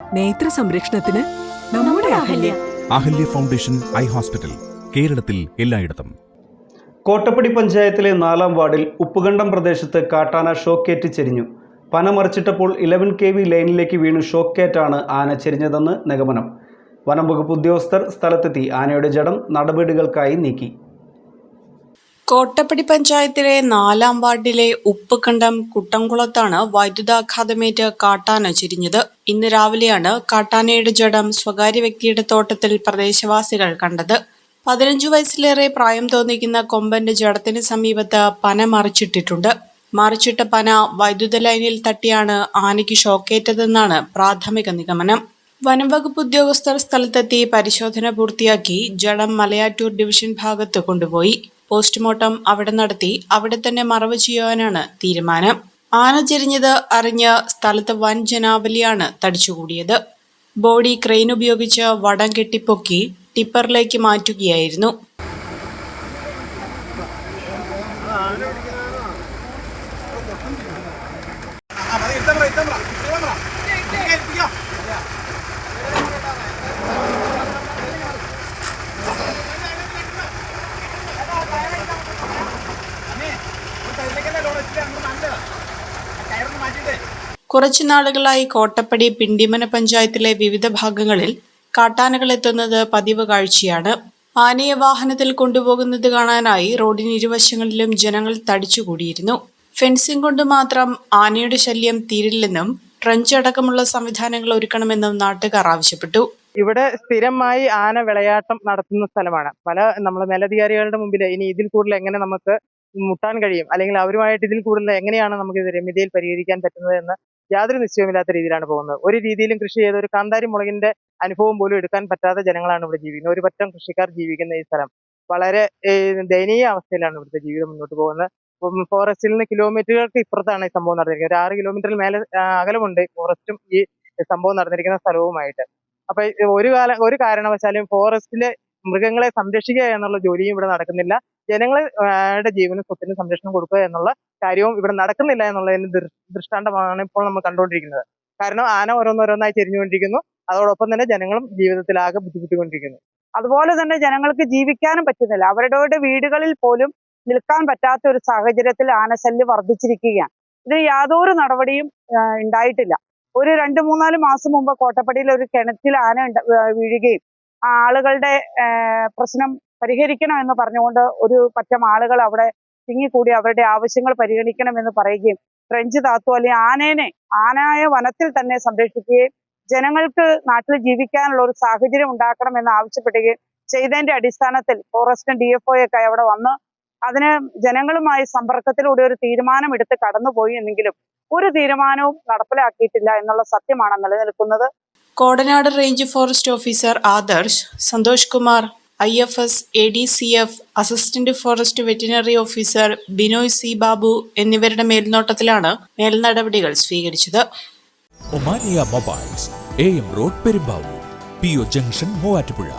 നേത്ര സംരക്ഷണത്തിന് നമ്മുടെ Ahalya. Ahalya. Foundation eye hospital കേരളത്തിൽ എല്ലായിടത്തും. കോട്ടപ്പടി പഞ്ചായത്തിലെ നാലാം വാർഡിൽ ഉപ്പുകണ്ടം പ്രദേശത്ത് കാട്ടാന ഷോക്കേറ്റ് ചെരിഞ്ഞു. പന മറിച്ചിട്ടപ്പോൾ ഇലവൻ കെ വി ലൈനിലേക്ക് വീണു ഷോക്കേറ്റാണ് ആന ചെരിഞ്ഞതെന്ന് നിഗമനം. വനം വകുപ്പ് ഉദ്യോഗസ്ഥർ സ്ഥലത്തെത്തി ആനയുടെ ജഡം നടപടികൾക്കായി നീക്കി. കോട്ടപ്പടി പഞ്ചായത്തിലെ നാലാം വാർഡിലെ ഉപ്പുകണ്ടം കുട്ടംകുളത്താണ് വൈദ്യുതാഘാതമേറ്റ് കാട്ടാന ചിരിഞ്ഞത്. ഇന്ന് രാവിലെയാണ് കാട്ടാനയുടെ ജഡം സ്വകാര്യ വ്യക്തിയുടെ തോട്ടത്തിൽ പ്രദേശവാസികൾ കണ്ടത്. പതിനഞ്ചു വയസ്സിലേറെ പ്രായം തോന്നിക്കുന്ന കൊമ്പന്റെ ജഡത്തിന് സമീപത്ത് പന മറിച്ചിട്ടിട്ടുണ്ട്. മറിച്ചിട്ട പന വൈദ്യുത ലൈനിൽ തട്ടിയാണ് ആനയ്ക്ക് ഷോക്കേറ്റതെന്നാണ് പ്രാഥമിക നിഗമനം. വനംവകുപ്പ് ഉദ്യോഗസ്ഥർ സ്ഥലത്തെത്തി പരിശോധന പൂർത്തിയാക്കി ജഡം മലയാറ്റൂർ ഡിവിഷൻ ഭാഗത്ത് കൊണ്ടുപോയി പോസ്റ്റ്മോർട്ടം അവിടെ നടത്തി അവിടെ തന്നെ മറവ് ചെയ്യുവാനാണ് തീരുമാനം ആന ചെരിഞ്ഞത് അറിഞ്ഞ് സ്ഥലത്ത് വൻ ജനാവലിയാണ് തടിച്ചുകൂടിയത് ബോഡി ക്രെയിൻ ഉപയോഗിച്ച് വടം കെട്ടിപ്പൊക്കി ടിപ്പറിലേക്ക് മാറ്റുകയായിരുന്നു കുറച്ചു നാളുകളായി കോട്ടപ്പടി പിണ്ടിമന പഞ്ചായത്തിലെ വിവിധ ഭാഗങ്ങളിൽ കാട്ടാനകൾ എത്തുന്നത് പതിവ് കാഴ്ചയാണ്. ആനയെ വാഹനത്തിൽ കൊണ്ടുപോകുന്നത് കാണാനായി റോഡിന് ഇരുവശങ്ങളിലും ജനങ്ങൾ തടിച്ചുകൂടിയിരുന്നു. ഫെൻസിംഗ് കൊണ്ട് മാത്രം ആനയുടെ ശല്യം തീരില്ലെന്നും ട്രഞ്ച് അടക്കമുള്ള സംവിധാനങ്ങൾ ഒരുക്കണമെന്നും നാട്ടുകാർ ആവശ്യപ്പെട്ടു. ഇവിടെ സ്ഥിരമായി ആന വിളയാട്ടം നടത്തുന്ന സ്ഥലമാണ്. പല നമ്മുടെ മേലധികാരികളുടെ മുമ്പിൽ ഇനി ഇതിൽ കൂടുതൽ എങ്ങനെ നമുക്ക് മുട്ടാൻ കഴിയും? അല്ലെങ്കിൽ അവരുമായിട്ട് ഇതിൽ കൂടുതൽ എങ്ങനെയാണ് നമുക്ക് ഇത് രമ്യതയിൽ പരിഹരിക്കാൻ പറ്റുന്നത് എന്ന് യാതൊരു നിശ്ചയമില്ലാത്ത രീതിയിലാണ് പോകുന്നത്. ഒരു രീതിയിലും കൃഷി ചെയ്ത ഒരു കാന്താരി മുളകിന്റെ അനുഭവം പോലും എടുക്കാൻ പറ്റാത്ത ജനങ്ങളാണ് ഇവിടെ ജീവിക്കുന്നത്. ഒരു പറ്റം കൃഷിക്കാർ ജീവിക്കുന്ന ഈ സ്ഥലം. വളരെ ദയനീയ അവസ്ഥയിലാണ് ഇവിടുത്തെ ജീവിതം മുന്നോട്ട് പോകുന്നത്. ഫോറസ്റ്റിൽ നിന്ന് കിലോമീറ്ററുകൾക്ക് ഇപ്പുറത്താണ് ഈ സംഭവം നടന്നിരിക്കുന്നത്. ഒരു ആറ് കിലോമീറ്ററിൽ മേലെ അകലമുണ്ട് ഫോറസ്റ്റും ഈ സംഭവം നടന്നിരിക്കുന്ന സ്ഥലവുമായിട്ട്. അപ്പൊ ഒരു കാല ഒരു കാരണവശാലും ഫോറസ്റ്റിലെ മൃഗങ്ങളെ സംരക്ഷിക്കുക എന്നുള്ള ജോലിയും ഇവിടെ നടക്കുന്നില്ല. ജനങ്ങളുടെ ജീവനും സ്വത്തിനും സംരക്ഷണം കൊടുക്കുക എന്നുള്ള കാര്യവും ഇവിടെ നടക്കുന്നില്ല എന്നുള്ളതിന് ദൃഷ്ടാന്തമാണ് ഇപ്പോൾ നമ്മൾ കണ്ടുകൊണ്ടിരിക്കുന്നത്. കാരണം ആന ഓരോന്നോരോന്നായി ചെരിഞ്ഞുകൊണ്ടിരിക്കുന്നു. അതോടൊപ്പം തന്നെ ജനങ്ങളും ജീവിതത്തിലാകെ ബുദ്ധിമുട്ടിക്കൊണ്ടിരിക്കുന്നു. അതുപോലെ തന്നെ ജനങ്ങൾക്ക് ജീവിക്കാനും പറ്റുന്നില്ല. അവരുടെ വീടുകളിൽ പോലും നിൽക്കാൻ പറ്റാത്ത ഒരു സാഹചര്യത്തിൽ ആനശല്യം വർദ്ധിച്ചിരിക്കുകയാണ്. ഇതിന് യാതൊരു നടപടിയും ഉണ്ടായിട്ടില്ല. ഒരു രണ്ട് മൂന്നാൽ മാസം മുമ്പ് കോട്ടപ്പടിയിൽ ഒരു കിണറ്റിൽ ആന വീഴുകയും ആളുകളുടെ പ്രശ്നം പരിഹരിക്കണം എന്ന് പറഞ്ഞുകൊണ്ട് ഒരു പറ്റം ആളുകൾ അവിടെ തിങ്ങിക്കൂടി അവരുടെ ആവശ്യങ്ങൾ പരിഗണിക്കണം എന്ന് പറയുകയും ഫ്രഞ്ച് താത്തു അല്ലെങ്കിൽ ആനേനെ ആനായ വനത്തിൽ തന്നെ സംരക്ഷിക്കുകയും ജനങ്ങൾക്ക് നാട്ടിൽ ജീവിക്കാനുള്ള ഒരു സാഹചര്യം ഉണ്ടാക്കണമെന്ന് ആവശ്യപ്പെടുകയും ചെയ്തതിന്റെ അടിസ്ഥാനത്തിൽ ഫോറസ്റ്റും ഡി എഫ് ഒക്കെ അവിടെ വന്ന് അതിന് ജനങ്ങളുമായി സമ്പർക്കത്തിലൂടെ ഒരു തീരുമാനം എടുത്ത് കടന്നുപോയി എന്നെങ്കിലും ഒരു തീരുമാനവും നടപ്പിലാക്കിയിട്ടില്ല എന്നുള്ള സത്യമാണ് നിലനിൽക്കുന്നത്. Kodanad range forest officer Adarsh Santhosh Kumar I F S A D C F assistant forest veterinary officer Binoy C Babu എന്നിവരുടെ മേൽനോട്ടത്തിലാണ് മേൽനടപടികൾ സ്വീകരിച്ചത്. Omania mobiles A M road Perumbavoor P O junction Muvattupuzha.